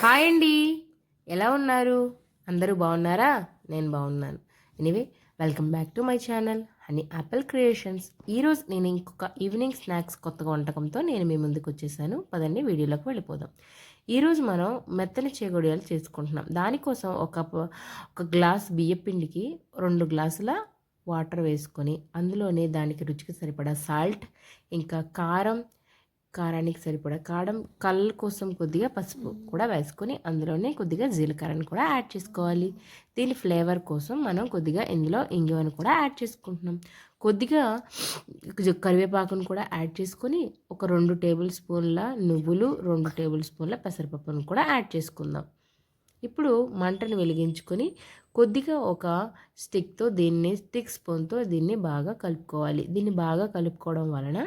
Hi అండి. ఎలా ఉన్నారు? అందరూ బాగున్నారా? నేను బాగున్నాను. Anyway welcome back to my channel honey apple creations ఈరోజు నేను ఇంకొక ఈవినింగ్ స్నాక్స్ కొత్తగా వంటకంతో నేను మీ ముందుకు వచ్చేసాను. పదండి వీడియోలోకి వెళ్ళిపోదాం. ఈరోజు మనం మెత్తని చేగొడియాలు చేసుకుంటున్నాం. దానికోసం ఒక ఒక గ్లాస్ బియ్యపిండికి రెండు గ్లాసుల వాటర్ వేసుకొని అందులోనే దానికి రుచికి సరిపడా సాల్ట్ ఇంకా కారం కారానికి సరిపడా కారం కళ్ళ కోసం కొద్దిగా పసుపు కూడా వేసుకొని అందులోనే కొద్దిగా జీలకర్రని కూడా యాడ్ చేసుకోవాలి. దీని ఫ్లేవర్ కోసం మనం కొద్దిగా ఇందులో ఇంగువను కూడా యాడ్ చేసుకుంటున్నాం. కొద్దిగా కరివేపాకును కూడా యాడ్ చేసుకొని ఒక రెండు టేబుల్ స్పూన్ల నువ్వులు రెండు టేబుల్ స్పూన్ల పెసరపప్పును కూడా యాడ్ చేసుకుందాం. ఇప్పుడు మంటను వెలిగించుకొని కొద్దిగా ఒక స్టిక్తో దీన్ని స్టిక్ స్పూన్తో దీన్ని బాగా కలుపుకోవాలి. దీన్ని బాగా కలుపుకోవడం వలన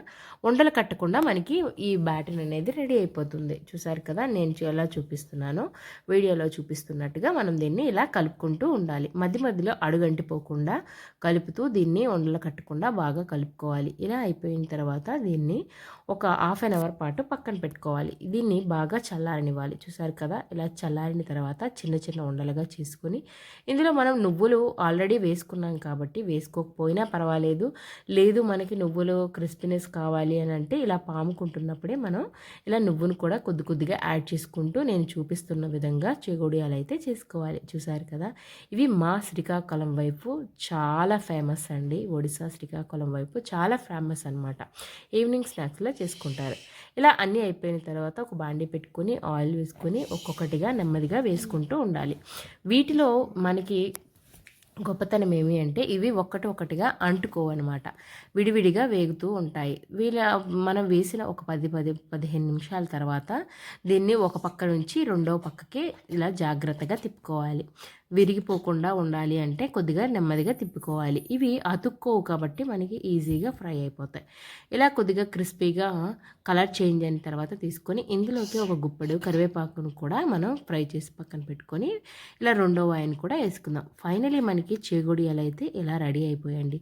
ఉండలు కట్టకుండా మనకి ఈ బ్యాటర్ అనేది రెడీ అయిపోతుంది. చూసారు కదా నేను ఎలా చూపిస్తున్నానో. వీడియోలో చూపిస్తున్నట్టుగా మనం దీన్ని ఇలా కలుపుకుంటూ ఉండాలి. మధ్య మధ్యలో అడుగంటిపోకుండా కలుపుతూ దీన్ని ఉండలు కట్టకుండా బాగా కలుపుకోవాలి. ఇలా అయిపోయిన తర్వాత దీన్ని ఒక హాఫ్ అన్ అవర్ పాటు పక్కన పెట్టుకోవాలి. దీన్ని బాగా చల్లారనివ్వాలి. చూసారు కదా ఇలా చల్లారిన తర్వాత చిన్న చిన్న ఉండలుగా చేసుకొని ఇందులో మనం నువ్వులు ఆల్రెడీ ఆల్రెడీ వేసుకున్నాం కాబట్టి వేసుకోకపోయినా పర్వాలేదు. లేదు మనకి నువ్వులు క్రిస్పీనెస్ కావాలి అని అంటే ఇలా పాముకుంటున్నప్పుడే మనం ఇలా నువ్వును కూడా కొద్ది కొద్దిగా యాడ్ చేసుకుంటూ నేను చూపిస్తున్న విధంగా చెగోడియాలు అయితే చేసుకోవాలి. చూసారు కదా? ఇవి మా శ్రీకాకుళం వైపు చాలా ఫేమస్ అండి. ఒడిశా శ్రీకాకుళం వైపు చాలా ఫేమస్ అన్నమాట. ఈవినింగ్ స్నాక్స్లో చేసుకుంటారు. ఇలా అన్నీ అయిపోయిన తర్వాత ఒక బాండీ పెట్టుకొని ఆయిల్ వేసుకొని ఒక్కొక్కటిగా నెమ్మదిగా వేసుకుంటూ ఉండాలి. వీటిలో మనకి గొప్పతనం ఏమి అంటే ఇవి ఒక్కటి ఒకటిగా అంటుకోవన్నమాట. విడివిడిగా వేగుతూ ఉంటాయి. వీళ్ళ మనం వేసిన ఒక పది పది పదిహేను నిమిషాల తర్వాత దీన్ని ఒక పక్క నుంచి రెండో పక్కకి ఇలా జాగ్రత్తగా తిప్పుకోవాలి. విరిగిపోకుండా ఉండాలి అంటే కొద్దిగా నెమ్మదిగా తిప్పుకోవాలి. ఇవి అతుక్కోవు కాబట్టి మనకి ఈజీగా ఫ్రై అయిపోతాయి. ఇలా కొద్దిగా క్రిస్పీగా కలర్ చేంజ్ అయిన తర్వాత తీసుకొని ఇందులోకి ఒక గుప్పెడు కరివేపాకును కూడా మనం ఫ్రై చేసి పక్కన పెట్టుకొని ఇలా రెండో వాయిన్ కూడా వేసుకుందాం. ఫైనలీ మనకి చేగుడియాలు అయితే ఇలా రెడీ అయిపోయండి.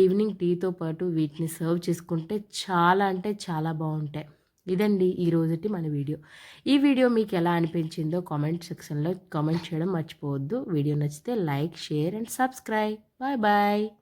ఈవినింగ్ టీతో పాటు వీటిని సర్వ్ చేసుకుంటే చాలా అంటే చాలా బాగుంటాయి. ఇదండి ఈ రోజుటి మన వీడియో. ఈ వీడియో మీకు ఎలా అనిపించిందో కామెంట్ సెక్షన్లో కామెంట్ చేయడం మర్చిపోవద్దు. వీడియో నచ్చితే like share and subscribe. Bye bye.